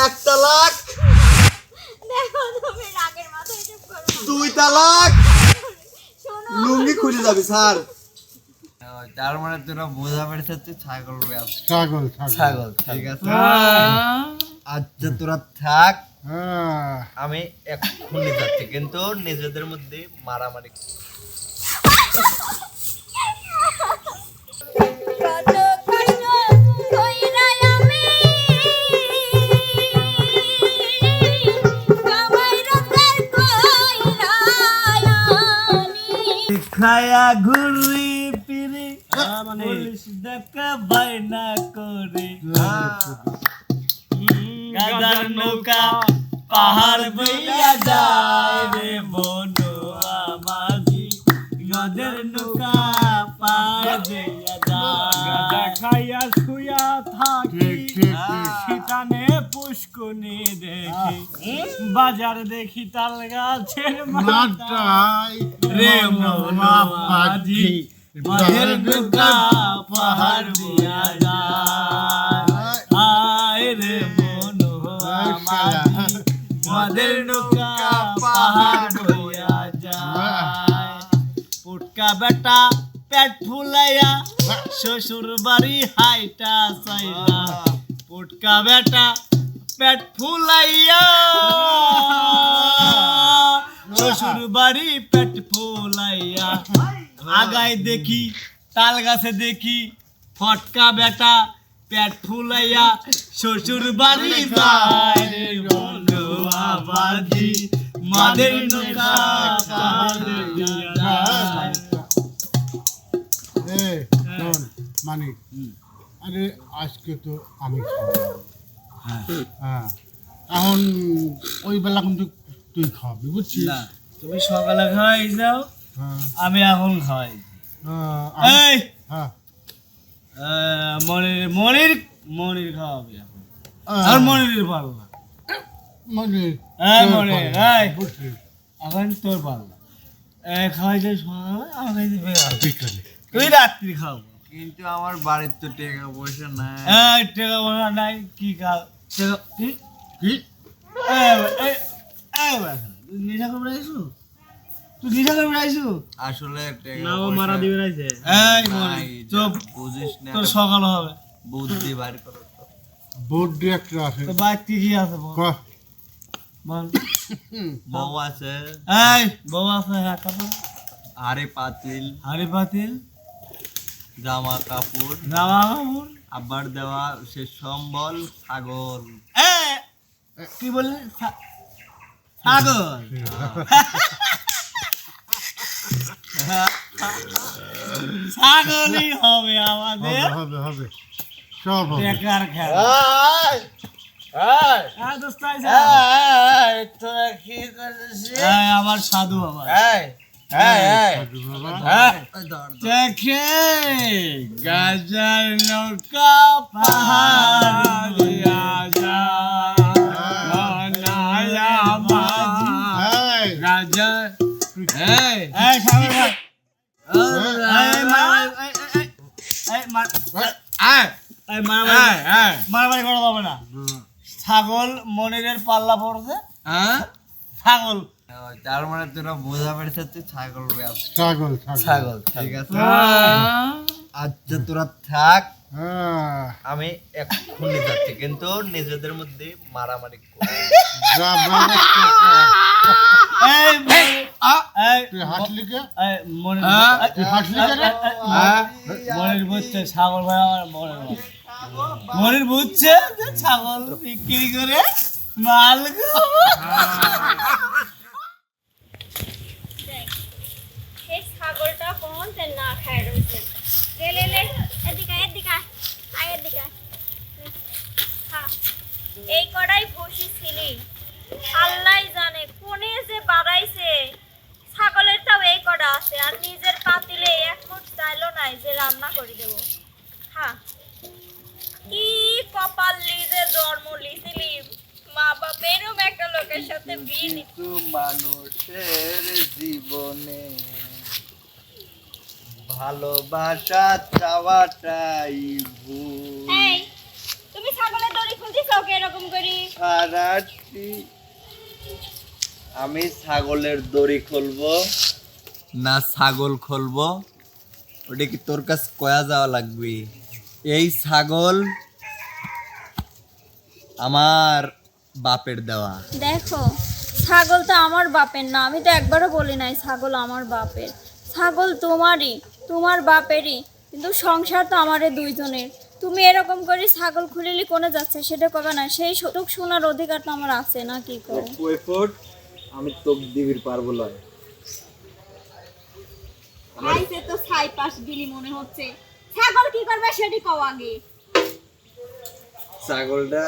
এক তালাক। দুই তালাক শোনো। লুঙ্গি খুলে যাবি স্যার তার মানে তোরা বোঝা পেরেছে তুই ছাগল ব্যবসা ছাগল ঠিক আছে? আচ্ছা তোরা থাক। হ্যাঁ। আমি এক্ষুনি যাচ্ছি কিন্তু নিজেদের মধ্যে মারামারি খায়া ঘুরি ফিরি পুলিশ দেখা বাইনা করে। গাদার নৌকা পাহাড় বইয়া পুষ্কুনি দেখি বাজার দেখি তাল গাছের মাথা মাটাই রে মা পাখি গাদের নৌকা পাহাড় বইয়া যায়। আয় রে নৌকা পাহাড় বইয়া যায়। পুটকা বেটা পেট ফুলাইয়া শ্বশুর বাড়ি হাইটা চাইলা। পুটকা বেটা পেট ফুলাইয়া। শ্বশুর বাড়ি পেট ফুলাইয়া। আগায় দেখি তাল গাছে দেখি, ফটকা বেটা পেট ফুলাইয়া। শ্বশুর বাড়ি যায় বন্ধু আবাজি মাদের নৌকা মানিক, আরে আজকে তো আমি খাব। হ্যাঁ। এখন ওই বেলা কিন্তু তুই খাবি বুঝছিস? না তুমি সকালে খাওয়াই যাও হ্যাঁ। আমি এখন খাওয়াই হ্যাঁ, এই! হ্যাঁ। মনির মনির মনির খাওয়াবি এখন। হ্যাঁ, আর মনির পাল্লা। মনির এই। এখন তোর পাল্লা। খাওয়াই যাই সকালে? আমি বিকালে। তুই রাত্রি খাব। কিন্তু আমার বাড়ির তো টাকা পয়সা নাই। এই টাকা পয়সা নাই কি টাকা কি? তুই নেশা করে তুই নেশা আসলে টাকা এই নাই, চুপ। বুঝিস না তোর সকাল হবে। বুদ্ধি বার করো তো। বোর্ড ডিরেক্টর আছে। বাইক কি কি আছে বল? ক বল। বউ আছে। এই বউ আছে হ্যাঁ তারপর পাতিল। হাড়ি পাতিল? জামা কাপড় জামা কাপড়। আবার দেওয়া সে সম্বল ছাগল। কি বললি? ছা- ছাগল। ছাগলই হবে আমাদের। হবে হবে সব হবে। বেকার খেলা। হ্যাঁ, আমার সাধু বাবা। সাধু বাবা দেখে গাজার নৌকা পাহাড় দিয়া যায় মনায়া মাঝি এই, রাজা এই এই সামনে ভাই মারামারি করা যাবে না ছাগল মনিরের পাল্লা পড়ছে। ছাগল। তার মানে তোরা বোঝা পেরেছে তুই ছাগল ব্যবসা ছাগল ছাগল। ঠিক আছে? আচ্ছা তোরা থাক। হ্যাঁ আমি এক্ষুনি যাচ্ছি কিন্তু নিজেদের মধ্যে মারামারি ছাগল ভাই আমার মনির। মনির বুঝছে যে ছাগল বিক্রি করে মাল খাব। সেই ছাগলটা তেল না, খায় রয়েছে লে লে লে, এদিকে এদিকে আয়। এদিকে আয়। এই কড়াই ভুসি ছিলি আল্লাহ জানে, কোনে যে বাড়াইছে ছাগলের তাও এই কড়া আছে, আর নিজের পাতিলে এক মুঠ চাইলো নাই যে রান্না করে দেবো খা কি কপাল লিজে জন্ম লিছিলি মা বাপ এরম একটা লোকের সাথে বিয়ে মানুষের জীবনে ভালোবাসা চাওয়াটাই ভুল। তুমি ছাগলের দড়ি খুলতেছ ওকে এরকম করি? সারাটি আমি ছাগলের দড়ি খুলবো। না ছাগল খুলবো। ওটা কি তোর কাছে কয়া যাওয়া লাগবে? এই ছাগল আমার বাপের দেওয়া। দেখো ছাগল তো আমার বাপের না আমি তো একবারও বলি নাই ছাগল আমার বাপের। ছাগল তোমারই। তোমার বাপেরই কিন্তু সংসার তো আমাদের দুইজনের। তুমি এরকম করে ছাগল খুলিলি কোনে যাচ্ছে সেটা কবে না? সেই সুযোগ শোনার অধিকার তো আমার আছে না কি করো ফুট আমি তোক দিবির পারব লয়। আইসে তো ছাই পাশ বিলি মনে হচ্ছে। ছাগল কি করবে সেটি কও আগে। ছাগলটা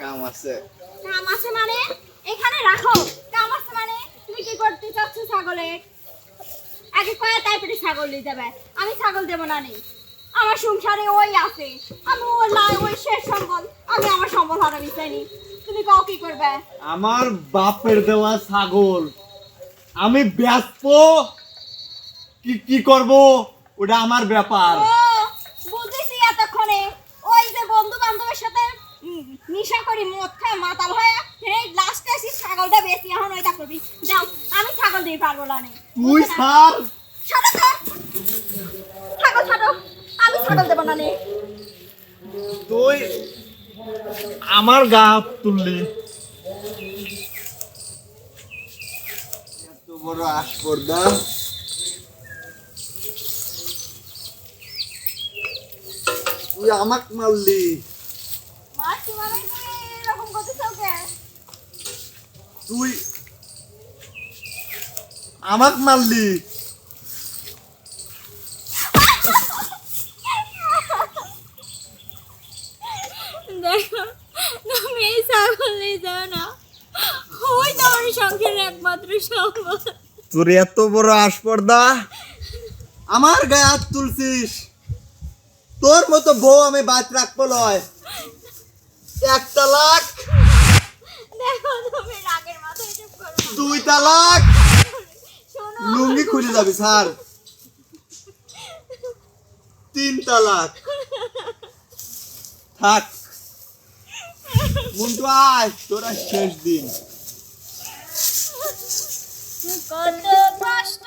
কাম আছে। কাম আছে মানে? এখানে রাখো। কাম আছে মানে? তুমি কি করতে চাচ্ছ ছাগলে? আগে কয়া তাই পেটে ছাগল নিয়ে যাবে? আমি ছাগল দেবো না নেই আমার সংসারে ওই আছে। আমি ওর লাই ওই শেষ সম্বল। আমি আমার সম্বল হারাবি চাইনি তুমি কাউ কি করবে? আমার বাপের দেওয়া ছাগল। আমি ব্যস্ত কি কি করব? ওটা আমার ব্যাপার ও বুঝেছি এতক্ষণে ওই যে বন্ধু বান্ধবের সাথে উম, নিশা করি মদ খায় মাতাল হয়ে। এই লাস্টে আসি ছাগলটা বেশি এখন ওইটা করবি। যাও আমি ছাগল দিয়ে পারব না নেই তুই ছাড় ছাড়ো তো ছাগল ছাড়ো। আমি ছাগল দেবো না নেই তুই আমার গা তুললি। এত বড় আসপর্দা তুই আমাক মারলি। তুই আমাক মারলি। দেখো তুমি এই ছাগল যাও না। ওই তো আমার সংসারের একমাত্র সম্বল তোর এত বড় আসপর্দা আমার গায়ে হাত তুলছিস। তোর মতো বউ আমি বাদ রাখব লয়। এক তালাক। দুই তালাক লুঙ্গি খুলে যাবি স্যার তিন তালাক থাক। মুন্টু আয় তোরা শেষ দিন। কত কষ্ট।